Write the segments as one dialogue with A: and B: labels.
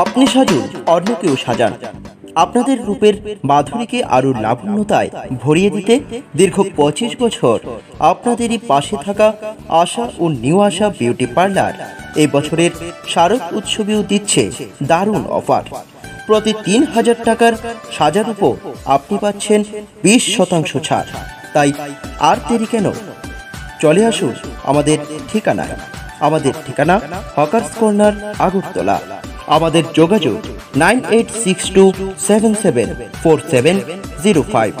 A: আপনি সাজুন অন্য কেউ সাজান। আপনাদের রূপের মাধুরীকে আরও লাবণ্যতায় ভরিয়ে দিতে দীর্ঘ পঁচিশ বছর আপনাদেরই পাশে থাকা আশা ও নিউ আশা বিউটি পার্লার এই বছরের শারদ উৎসবেও দিচ্ছে দারুণ অফার। প্রতি তিন হাজার টাকার সাজার উপর আপনি পাচ্ছেন বিশ শতাংশ ছাড়। তাই আর দেরি কেন? চলে আসুন আমাদের ঠিকানায়। আমাদের ঠিকানা হকার্স কর্নার, আগরতলা। আমাদের যোগাযোগ nine eight six two seven seven four seven zero five.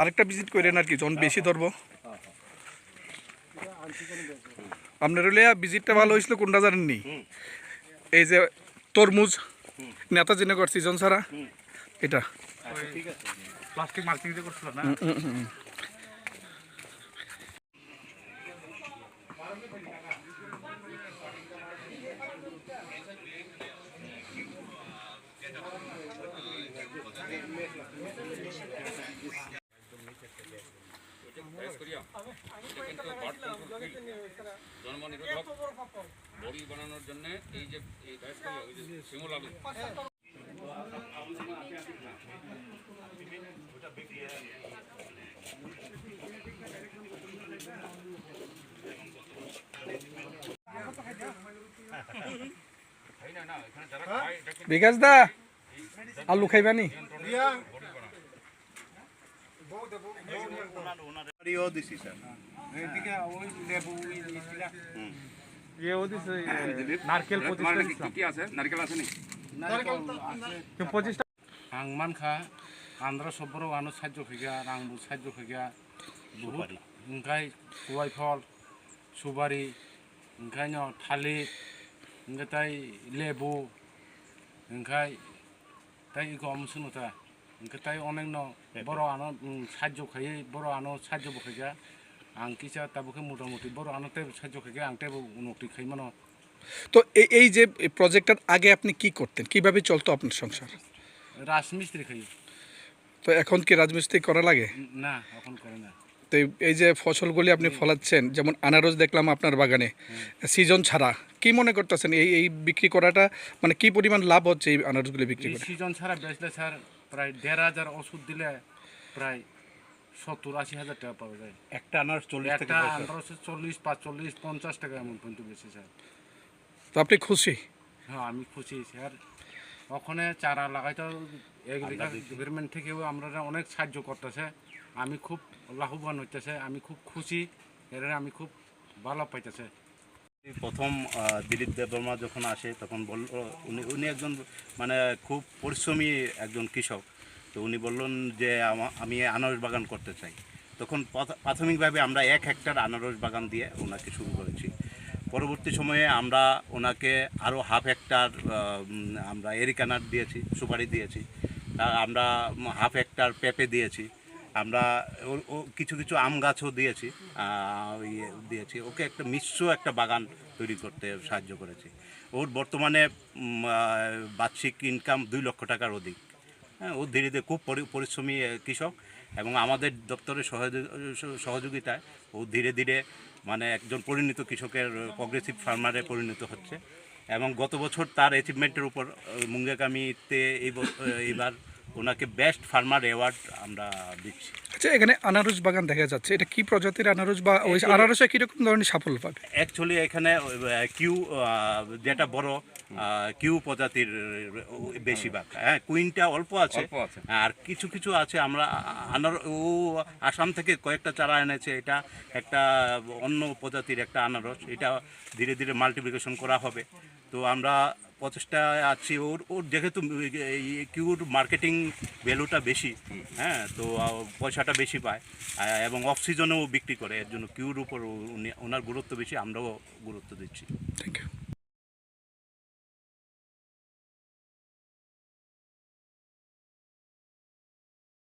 B: আরেকটা ভিজিট করেন আর কি যখন বেশি ধরবো। আপনার হলে ভিজিটটা ভালো হয়েছিল কোনটা জানেননি? এই যে তরমুজ নেতা জিনগর সিজন ছাড়া এটা।
C: প্লাস্টিক মার্কিং করছিল না?
D: জন্ম বড়ি বানানোর জন্য এই যে এই শিমুল আলু
B: বিকাশ দা আলু খাইবানি
C: নারকেল পঁচিশটা আং মানখা আন্ধ্র সব্বরাव আনো সাহায্য ফিগা রাংবু সাহায্য ফিগা। বহুত ওখাই কুয়াই ফল সুবারি ওখাই থালির ওখাই লেবু ওখাই তাই গম শুনো তাই অনেক ন বড় আনো সাহায্য খাইয়ে বড় আনো সাহায্য বখাইয়া আং কিসা তাবুকে মোটামুটি বড় আনতে সাহায্য খাইয়া আংটাই উন্নতি খাই মানে
B: তো এই যে প্রজেক্টটার আগে আপনি কি করতেন কীভাবে চলতো আপনার সংসার
C: রাজমিস্ত্রি খাই
B: তো এখন কি রাজমিস্ত্রি করা লাগে
C: না এখন করে না
B: তো এই যে ফসলগুলি আপনি ফলাচ্ছেন যেমন আনারস দেখলাম আপনার বাগানে সিজন ছাড়া কি মনে করতেছেন এই এই বিক্রি করাটা মানে কি পরিমাণ লাভ হচ্ছে এই আনারসগুলি বিক্রি করে
C: সিজন ছাড়া বেচলে স্যার প্রায় দেড় হাজার ওষুধ দিলে প্রায় সত্তর আশি হাজার টাকা পাওয়া যায়।
E: একটা আনারস চল্লিশ
C: একটা
E: পঞ্চাশ।
C: চল্লিশ পাঁচচল্লিশ পঞ্চাশ টাকা এমন পর্যন্ত বেশি স্যার।
B: তো আপনি খুশি?
C: হ্যাঁ আমি খুশি স্যার। ওখানে চারা লাগাইতে এগ্রিকালচার ডিপার্টমেন্ট থেকেও আমরা অনেক সাহায্য করতেছে আমি খুব লাভবান হইতেছে আমি খুব খুশি। এর আমি খুব ভালো পাইতেছে।
E: প্রথম দিলীপ দেববর্মা যখন আসে, তখন বলল, উনি উনি একজন মানে খুব পরিশ্রমী একজন কৃষক। তো উনি বললেন যে, আমি আনারস বাগান করতে চাই। তখন প্রাথমিকভাবে আমরা এক হেক্টর আনারস বাগান দিয়ে ওনাকে শুরু করেছি। পরবর্তী সময়ে আমরা ওনাকে আরও হাফ হেক্টর আমরা এরিকানার দিয়েছি, সুপারি দিয়েছি। আমরা হাফ হেক্টর পেঁপে দিয়েছি। আমরা কিছু কিছু আম গাছও দিয়েছি ইয়ে দিয়েছি। ওকে একটা মিশ্র একটা বাগান তৈরি করতে সাহায্য করেছি। ওর বর্তমানে বার্ষিক ইনকাম দুই লক্ষ টাকার অধিক। হ্যাঁ ও ধীরে ধীরে খুব পরিশ্রমী কৃষক এবং আমাদের দপ্তরের সহযোগ- সহযোগিতায় ও ধীরে ধীরে মানে একজন পরিণত কৃষকের প্রগ্রেসিভ ফার্মারে পরিণত হচ্ছে। এবং গত বছর তার অ্যাচিভমেন্টের উপর মুঙ্গেকামিতে এই এইবার ওনাকে বেস্ট ফার্মার অ্যাওয়ার্ড আমরা দিচ্ছি।
B: আচ্ছা এখানে আনারস বাগান দেখা যাচ্ছে। এটা কি প্রজাতির আনারস বা ওই আনারসে কীরকম ধরনের সাফল্য পাবে
E: অ্যাকচুয়ালি এখানে কিউ যেটা বড় কিউ প্রজাতির বেশিরভাগ। হ্যাঁ কুইনটা অল্প আছে।
D: অল্প আছে।
E: আর কিছু কিছু আছে। আমরা আনার ও আসাম থেকে কয়েকটা চারা এনেছে। এটা একটা অন্য প্রজাতির একটা আনারস। এটা ধীরে ধীরে মাল্টিপ্লিকেশন করা হবে। তো আমরা প্রচেষ্টায় আছি। ওর ওর যেহেতু কিউর মার্কেটিং ভ্যালুটা বেশি হ্যাঁ তো পয়সাটা বেশি পায়। এবং অফ বিক্রি করে, এর জন্য কিউর উপর উনি, ওনার গুরুত্ব বেশি, আমরাও গুরুত্ব দিচ্ছি।
B: Thank you